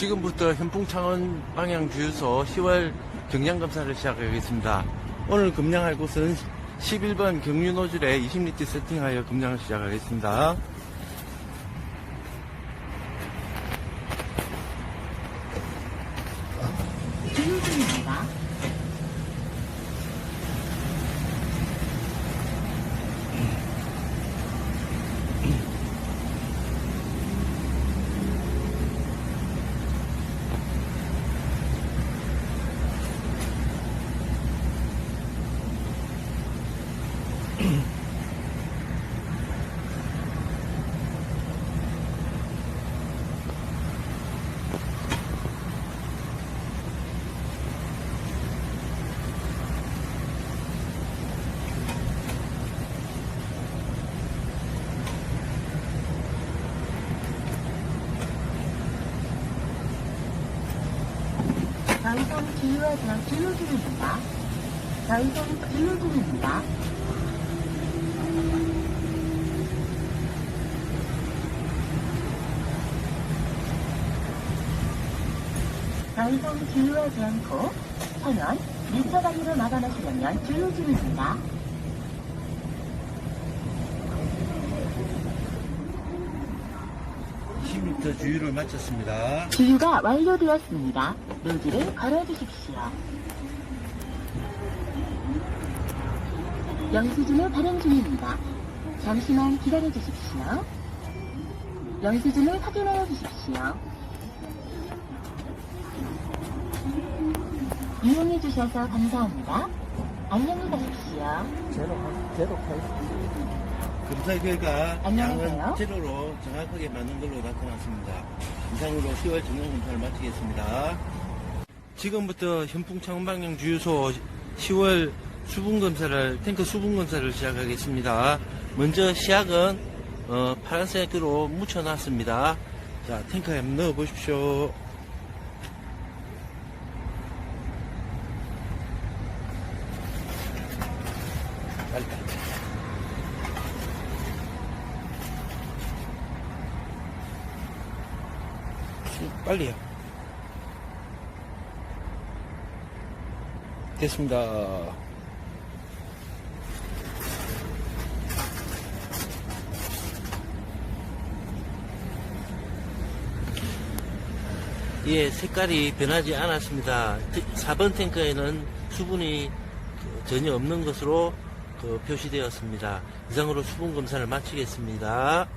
지금부터 현풍창원 방향 주유소 10월 경량 검사를 시작하겠습니다. 오늘 검량할 곳은 11번 경유 노즐에 20리터 세팅하여 검량을 시작하겠습니다. 주유 중입니다. 더 이상 주유 중입니다. 더 이상 주유하지 않고 천연 미터 단위로 마감하시려면 중입니다. 십 m 주유를 마쳤습니다. 주유가 완료되었습니다. 노즐을 걸어주십시오. 영수증을 발행 중입니다. 잠시만 기다려 주십시오. 영수증을 확인하여 주십시오. 이용해 주셔서 감사합니다. 안녕히 가십시오. 검사 결과 안 녕하세요. 양은 제로로 정확하게 맞는 걸로 나타났습니다. 이상으로 10월 정형 검사를 마치겠습니다. 지금부터 현풍창원 방향 주유소 10월 수분 검사를 탱크 수분 검사를 시작하겠습니다. 먼저 시약은 어, 파란색으로 묻혀놨습니다. 자 탱크에 한번 넣어 보십시오. 빨리요. 됐습니다. 예, 색깔이 변하지 않았습니다. 4번 탱크에는 수분이 그 전혀 없는 것으로 그 표시되었습니다. 이상으로 수분 검사를 마치겠습니다.